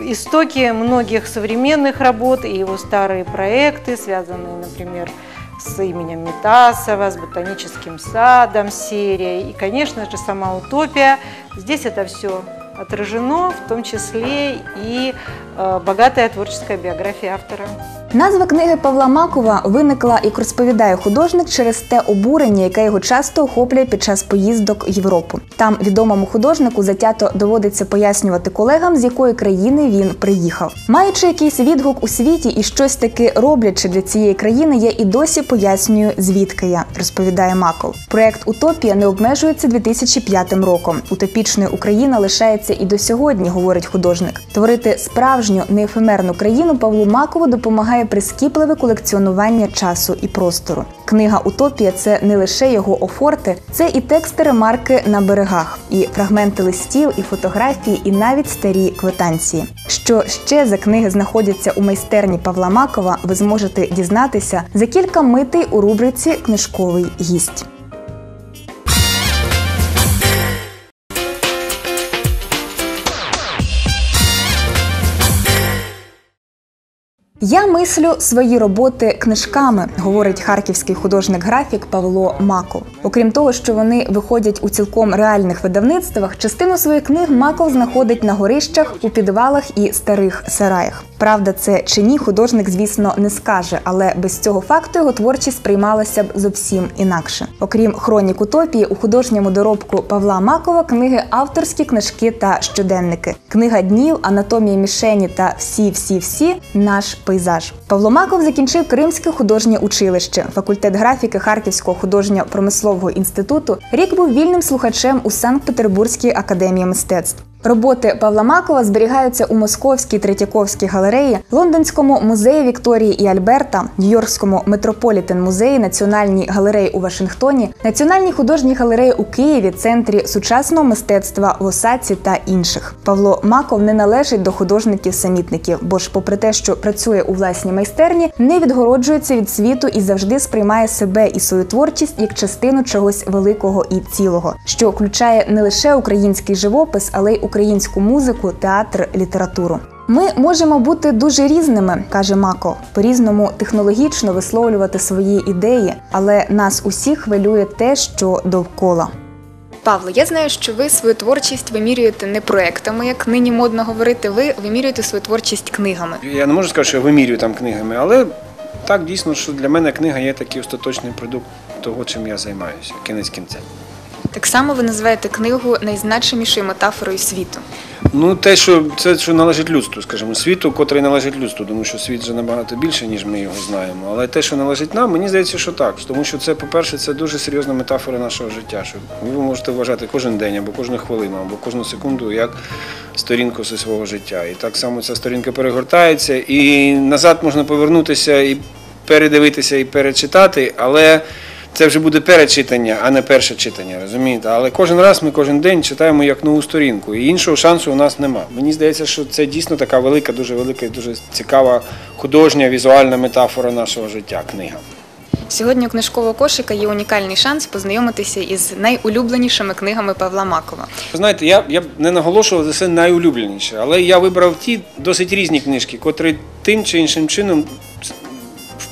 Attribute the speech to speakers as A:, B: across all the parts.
A: Истоки многих современных работ и его старые проекты, связанные, например, с именем Метасова, с ботаническим садом, серией. И, конечно же, сама утопия. Здесь это все отражено, в том числе и э, богатая творческая биография автора.
B: Назва книги Павла Макова виникла, як розповідає художник, через те обурення, яке його часто охоплює під час поїздок в Європу. Там відомому художнику затято доводиться пояснювати колегам, з якої країни він приїхав. Маючи якийсь відгук у світі і щось таки роблячи для цієї країни, я і досі пояснюю, звідки я, розповідає Маков. Проект Утопія не обмежується 2005 роком. Утопічною Україна лишається і до сьогодні, говорить художник. Творити справжню неефемерну країну Павлу Макову допомагає прискіпливе колекціонування часу і простору. Книга Утопія це не лише його офорти, це і тексти ремарки на берегах, і фрагменти листів, і фотографії, і навіть старі квитанції. Що ще за книги знаходяться у майстерні Павла Макова, ви зможете дізнатися за кілька митей у рубриці Книжковий гість. Я мислю свої роботи книжками, говорить харківський художник-графік Павло Маков. Окрім того, що вони виходять у цілком реальних видавництвах, частину своїх книг Маков знаходить на горищах, у підвалах і старих сараях. Правда, це чи ні, художник, звісно, не скаже, але без цього факту його творчість сприймалася б зовсім інакше. Окрім хронік утопії, у художньому доробку Павла Макова книги авторські книжки та щоденники. Книга днів, анатомія мішені та всі, всі, всі наш пейзаж. Павло Маков закінчив Кримське художнє училище, факультет графіки Харківського художньо-промислового інституту. Рік був вільним слухачем у Санкт-Петербурзькій академії мистецтв. Роботи Павла Макова зберігаються у Московській Третьяковській галереї, Лондонському музеї Вікторії і Альберта, Нью-Йоркському Метрополітен музеї, Національній галереї у Вашингтоні, Національній художній галереї у Києві, центрі сучасного мистецтва в Осаці та інших. Павло Маков не належить до художників-самітників, бо ж, попри те, що працює у власній майстерні, не відгороджується від світу і завжди сприймає себе і свою творчість як частину чогось великого і цілого, що включає не лише український живопис, але й українську музику, театр, літературу. Ми можемо бути дуже різними, каже Мако, по-різному технологічно висловлювати свої ідеї, але нас усіх хвилює те, що довкола.
C: Павло, я знаю, що ви свою творчість вимірюєте не проектами, як нині модно говорити. Ви вимірюєте свою творчість книгами.
D: Я не можу сказати, що я вимірюю там книгами, але так дійсно, що для мене книга є такий остаточний продукт того, чим я займаюся, кінець кінцем.
C: Так само ви називаєте книгу найзначимішою метафорою світу.
D: Ну, те, що це що належить людству, скажімо, світу, котрий належить людству, тому що світ вже набагато більше, ніж ми його знаємо. Але те, що належить нам, мені здається, що так. Тому що це, по-перше, це дуже серйозна метафора нашого життя. Що ви можете вважати кожен день або кожну хвилину, або кожну секунду як сторінку зі свого життя. І так само ця сторінка перегортається, і назад можна повернутися і передивитися і перечитати, але. Це вже буде перечитання, а не перше читання, розумієте? Але кожен раз ми кожен день читаємо як нову сторінку, і іншого шансу у нас нема. Мені здається, що це дійсно така велика, дуже велика і дуже цікава художня візуальна метафора нашого життя. Книга.
C: Сьогодні у книжкового кошика є унікальний шанс познайомитися із найулюбленішими книгами Павла Макова.
D: Знаєте, я я не наголошував за це найулюбленіше, але я вибрав ті досить різні книжки, котрі тим чи іншим чином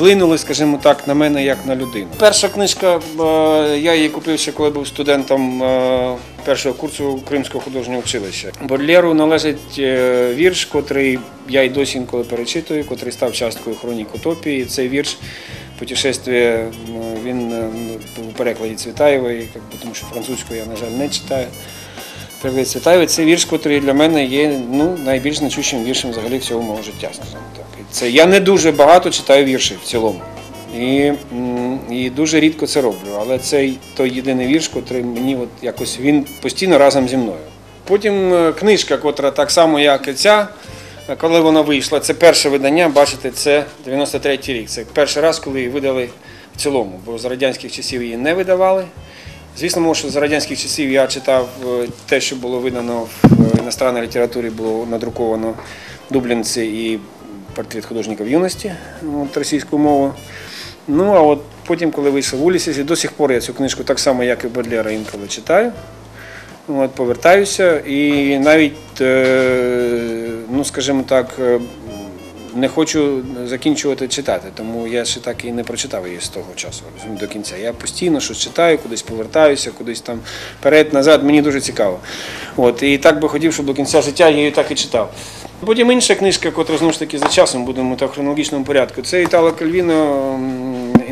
D: вплинули, скажімо так, на мене як на людину. Перша книжка, е, я її купив ще коли був студентом е, першого курсу Кримського художнього училища. Бодлєру належить е, вірш, котрий я й досі інколи перечитую, котрий став часткою хронік утопії. Цей вірш. Путешествие, він у перекладі Цвітаєвої, тому що французьку я, на жаль, не читаю. Цвітаєвої це вірш, який для мене є ну, найбільш значущим віршем взагалі всього мого життя. скажімо. Це я не дуже багато читаю вірші в цілому. І і дуже рідко це роблю. Але це той єдиний вірш, який мені от якось він постійно разом зі мною. Потім е, книжка, котра так само, як і ця, коли вона вийшла, це перше видання, бачите, це 93-й рік. Це перший раз, коли її видали в цілому, бо з радянських часів її не видавали. Звісно, може, що з радянських часів я читав е, те, що було видано в іностранній літературі, було надруковано дублінці і портрет художника в юності от, російською мовою. Ну, а от потім, коли вийшов в Улісі, до сих пор я цю книжку так само, як і Бодлера, інколи читаю. От, Повертаюся і навіть е, ну, ну скажімо так, е, не хочу закінчувати читати, тому я ще так і не прочитав її з того часу до кінця. Я постійно щось читаю, кудись повертаюся, кудись там вперед, назад. Мені дуже цікаво. От, і так би хотів, щоб до кінця життя я її так і читав. Потім інша книжка, яка знову ж таки за часом будемо так в хронологічному порядку. Це Італо Кальвіно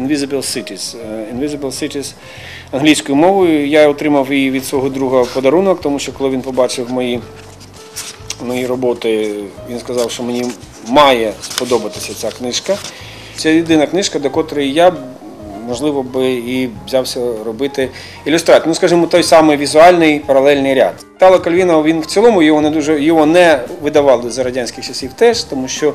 D: Invisible Cities. Е, Invisible Cities англійською мовою. Я отримав її від свого друга подарунок, тому що коли він побачив мої мої роботи, він сказав, що мені має сподобатися ця книжка. Це єдина книжка, до котрої я, можливо, би і взявся робити ілюстрацію. Ну, скажімо, той самий візуальний паралельний ряд. Тало Кальвіна, він в цілому його не дуже його не видавали за радянських часів теж, тому що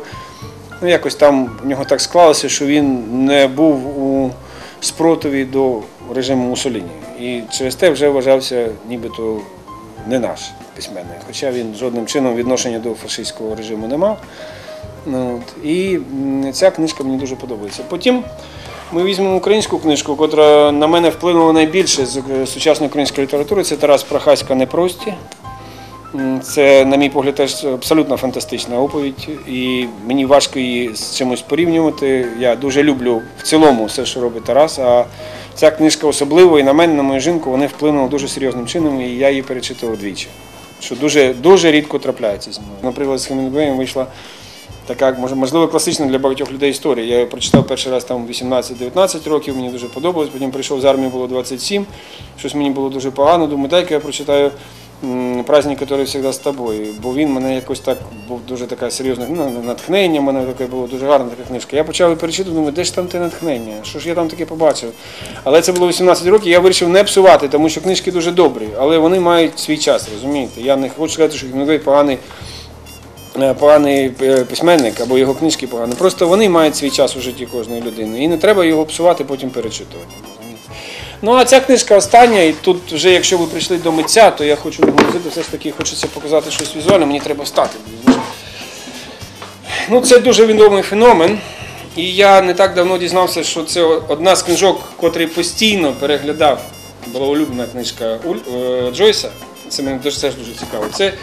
D: ну, якось там в нього так склалося, що він не був у спротиві до режиму Мусоліні. І через те вже вважався нібито не наш письменник. Хоча він жодним чином відношення до фашистського режиму не мав. Ну, от. І ця книжка мені дуже подобається. Потім ми візьмемо українську книжку, яка на мене вплинула найбільше з е, сучасної української літератури. Це Тарас Прохаська Непрості. Це, на мій погляд, теж абсолютно фантастична оповідь, і мені важко її з чимось порівнювати. Я дуже люблю в цілому все, що робить Тарас. А ця книжка особливо і на мене, на мою жінку, вони вплинули дуже серйозним чином, і я її перечитував двічі. Що дуже, дуже рідко трапляється зі мною. Наприклад, з Хемінгуеєм вийшла така, можливо, класична для багатьох людей історія. Я прочитав перший раз там 18-19 років, мені дуже подобалось. Потім прийшов з армії, було 27, щось мені було дуже погано. Думаю, дай-ка я прочитаю праздник, який завжди з тобою. Бо він мене якось так був дуже така серйозна ну, натхнення, мене таке було дуже гарна така книжка. Я почав її перечитувати, думаю, де ж там те натхнення? Що ж я там таке побачив? Але це було 18 років, я вирішив не псувати, тому що книжки дуже добрі, але вони мають свій час, розумієте? Я не хочу сказати, що Хемінгуей поганий поганий е, письменник або його книжки погані. Просто вони мають свій час у житті кожної людини. І не треба його псувати, потім перечитувати. Ну а ця книжка остання, і тут вже якщо ви прийшли до митця, то я хочу наголосити, все ж таки хочеться показати щось візуальне, мені треба встати. Ну, це дуже відомий феномен. І я не так давно дізнався, що це одна з книжок, котрий постійно переглядав. Була улюблена книжка е, Джойса. Це мені теж дуже цікаво. Це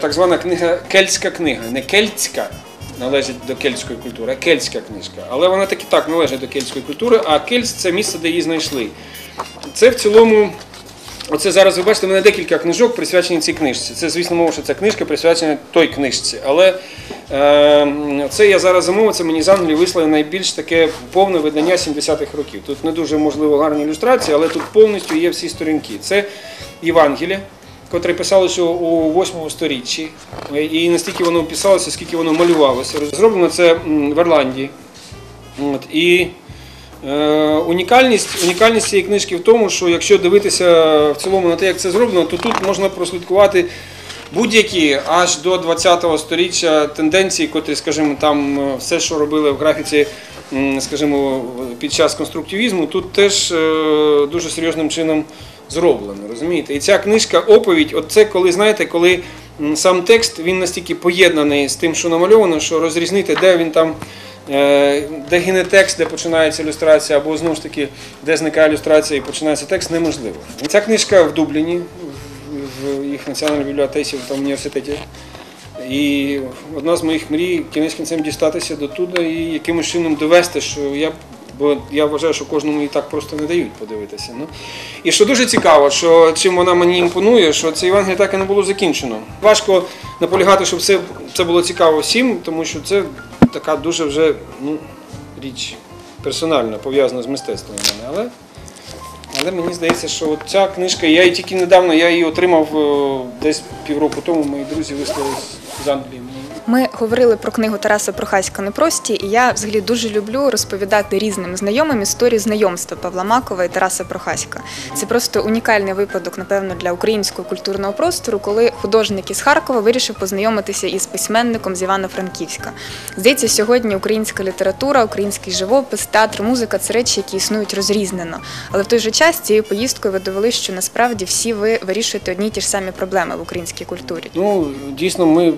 D: так звана книга Кельтська книга. Не кельтська належить до кельтської культури, а кельтська книжка. Але вона таки так належить до кельтської культури, а Кельт це місце, де її знайшли. Це в цілому. Оце зараз ви бачите, в мене декілька книжок присвячені цій книжці. Це, звісно, мова, що ця книжка присвячена той книжці. Але е, це я зараз замовив, це мені з Англії вислали найбільш таке повне видання 70-х років. Тут не дуже можливо гарні ілюстрації, але тут повністю є всі сторінки. Це Євангеліє, котре писалося у 8 сторіччі. І настільки воно писалося, скільки воно малювалося. Зроблено це в Ірландії. От, і Е, Унікальність, унікальність цієї книжки в тому, що якщо дивитися в цілому на те, як це зроблено, то тут можна прослідкувати будь-які аж до 20-го сторіччя тенденції, котрі, скажімо, там е, все, що робили в графіці, скажімо, під час конструктивізму, тут теж е, дуже серйозним чином зроблено. Розумієте? І ця книжка оповідь, от це коли знаєте, коли сам текст він настільки поєднаний з тим, що намальовано, що розрізнити, де він там. Е, Де гине текст, де починається ілюстрація, або знову ж таки, де зникає ілюстрація і починається текст, неможливо. Ця книжка в Дубліні, в- їх національній бібліотеці в університеті. І одна з моїх мрій кінець кінцем дістатися до туди і якимось чином довести, що я. Бо я вважаю, що кожному і так просто не дають подивитися. Ну. І що дуже цікаво, що чим вона мені імпонує, що це Євангеліє так і не було закінчено. Важко наполягати, щоб це, це було цікаво всім, тому що це така дуже вже ну, річ персональна, пов'язана з мистецтвом мене. Але, але мені здається, що ця книжка, я її тільки недавно я її отримав е, десь півроку тому, мої друзі вислали з Англії.
C: Ми говорили про книгу Тараса Прохаська Непрості, і я взагалі дуже люблю розповідати різним знайомим історії знайомства Павла Макова і Тараса Прохаська. Це просто унікальний випадок, напевно, для українського культурного простору, коли художник із Харкова вирішив познайомитися із письменником з Івано-Франківська. Здається, сьогодні українська література, український живопис, театр, музика це речі, які існують розрізнено. Але в той же час цією поїздкою ви довели, що насправді всі ви вирішуєте одні й ті ж самі проблеми в українській культурі.
D: Ну, дійсно, ми,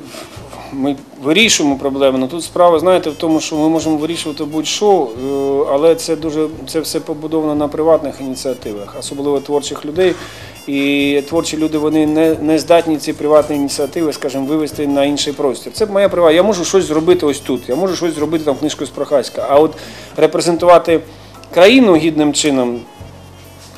D: ми вирішуємо проблеми. Ну тут справа, знаєте, в тому, що ми можемо вирішувати будь-що, е, але це дуже це все побудовано на приватних ініціативах, особливо творчих людей, І творчі люди вони не, не здатні ці приватні ініціативи, скажімо, вивести на інший простір. Це моя права. Я можу щось зробити ось тут. Я можу щось зробити там книжку з Прохаська. А от репрезентувати країну гідним чином,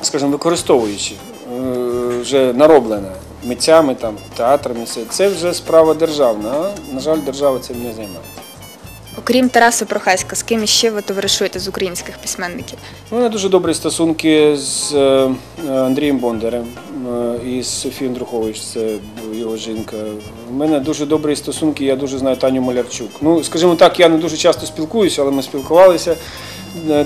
D: скажімо, використовуючи е, вже нароблене митцями, там, театрами, це, це вже справа державна. А, на жаль, держава цим не займається.
B: Окрім Тараса Прохаська, з ким іще ви товаришуєте з українських письменників?
D: У мене дуже добрі стосунки з е, Андрієм Бондарем е, і з Софією Андрухович, це його жінка. У мене дуже добрі стосунки, я дуже знаю Таню Малярчук. Ну, скажімо так, я не дуже часто спілкуюся, але ми спілкувалися е,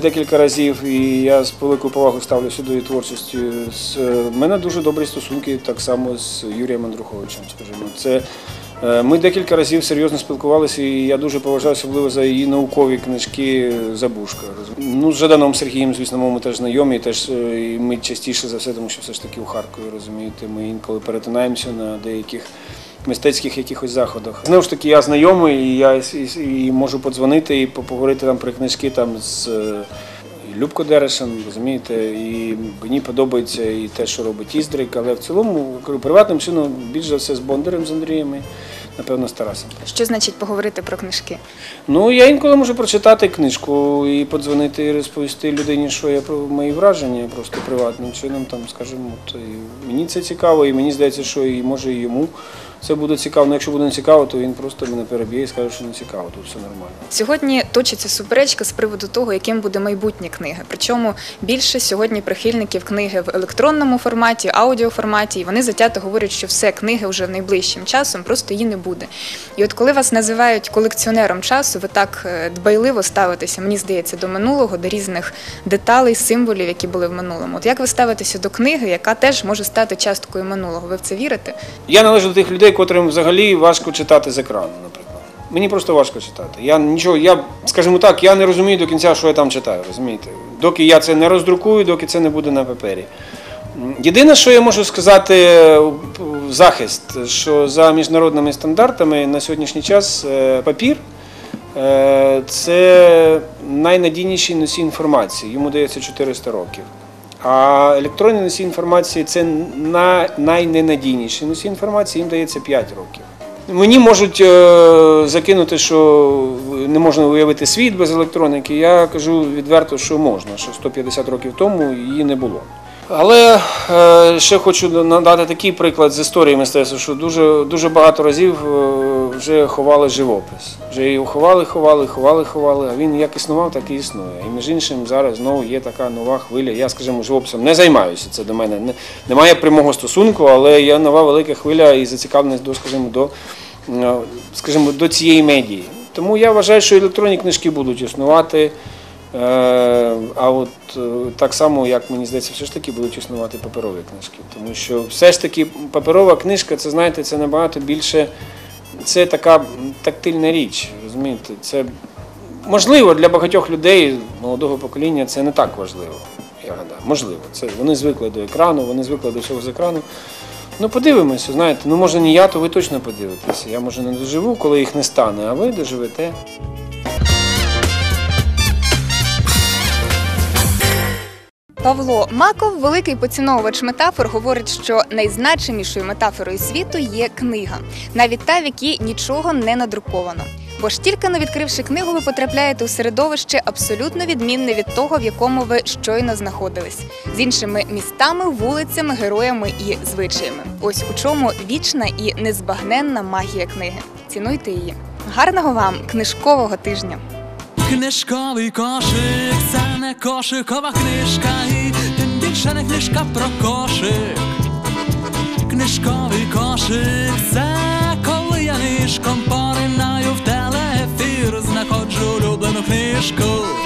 D: декілька разів, і я з великою повагою ставлюся до її творчості. З- е, мене дуже добрі стосунки так само з Юрієм Андруховичем, скажімо. Це Е, Ми декілька разів серйозно спілкувалися, і я дуже поважаю особливо за її наукові книжки Забушка. Ну, з Жаданом Сергієм, звісно, ми теж знайомі, теж е, і ми частіше за все, тому що все ж таки у Харкові, розумієте, ми інколи перетинаємося на деяких мистецьких якихось заходах. Знову ж таки, я знайомий, і я і, і можу подзвонити і поговорити там про книжки там з. е, Любко Дерешин, розумієте, і мені подобається і те, що робить Іздрик, але в цілому приватним чином більш за все з Бондарем, з Андрієм і, напевно, з Тарасом.
B: Що значить поговорити про книжки?
D: Ну, я інколи можу прочитати книжку і подзвонити і розповісти людині, що я про мої враження просто приватним чином, там, скажімо, і мені це цікаво, і мені здається, що і може і йому це буде цікаво. Ну, якщо буде не цікаво, то він просто мене переб'є і скаже, що не цікаво, тут все нормально.
B: Сьогодні точиться суперечка з приводу того, яким буде майбутнє книги. Причому більше сьогодні прихильників книги в електронному форматі, аудіоформаті, і вони затято говорять, що все книги вже найближчим часом, просто її не буде. І от коли вас називають колекціонером часу, ви так е, дбайливо ставитеся, мені здається, до минулого, до різних деталей, символів, які були в минулому. От як ви ставитеся до книги, яка теж може стати часткою минулого? Ви в це вірите?
D: Я належу до тих людей, котрим взагалі важко читати з екрану, наприклад. Мені просто важко читати. Я нічого, я, скажімо так, я не розумію до кінця, що я там читаю, розумієте? Доки я це не роздрукую, доки це не буде на папері. Єдине, що я можу сказати захист, що за міжнародними стандартами на сьогоднішній час е, папір е, це найнадійніший носій інформації. Йому дається 400 років. А електронні носій інформації це на- найненадійніший носій інформації, їм дається 5 років. Мені можуть е, закинути, що не можна уявити світ без електроніки. Я кажу відверто, що можна, що 150 років тому її не було. Але е, ще хочу надати такий приклад з історії мистецтва, що дуже, дуже багато разів е, вже ховали живопис. Вже його ховали, ховали, ховали, ховали, а він як існував, так і існує. І між іншим зараз знову є така нова хвиля. Я, скажімо, живописом не займаюся. Це до мене не, немає прямого стосунку, але є нова велика хвиля і зацікавленість до, скажімо, до, е, скажімо, до цієї медії. Тому я вважаю, що електронні книжки будуть існувати. Е, А от е, так само, як мені здається, все ж таки будуть існувати паперові книжки. Тому що все ж таки паперова книжка, це знаєте, це набагато більше, це така тактильна річ. Розумієте, це можливо для багатьох людей молодого покоління це не так важливо. Я гадаю, можливо. Це вони звикли до екрану, вони звикли до всього з екрану. Ну, подивимося, знаєте, ну може не я, то ви точно подивитеся. Я може не доживу, коли їх не стане, а ви доживете.
B: Павло Маков, великий поціновувач метафор, говорить, що найзначимішою метафорою світу є книга, навіть та, в якій нічого не надруковано. Бо ж тільки не відкривши книгу, ви потрапляєте у середовище абсолютно відмінне від того, в якому ви щойно знаходились, з іншими містами, вулицями, героями і звичаями. Ось у чому вічна і незбагненна магія книги. Цінуйте її. Гарного вам книжкового тижня!
E: Книжковий кошик, це не кошикова книжка, і тим більше не книжка про кошик. Книжковий кошик, це коли я нишком поринаю в телеефір, знаходжу улюблену книжку.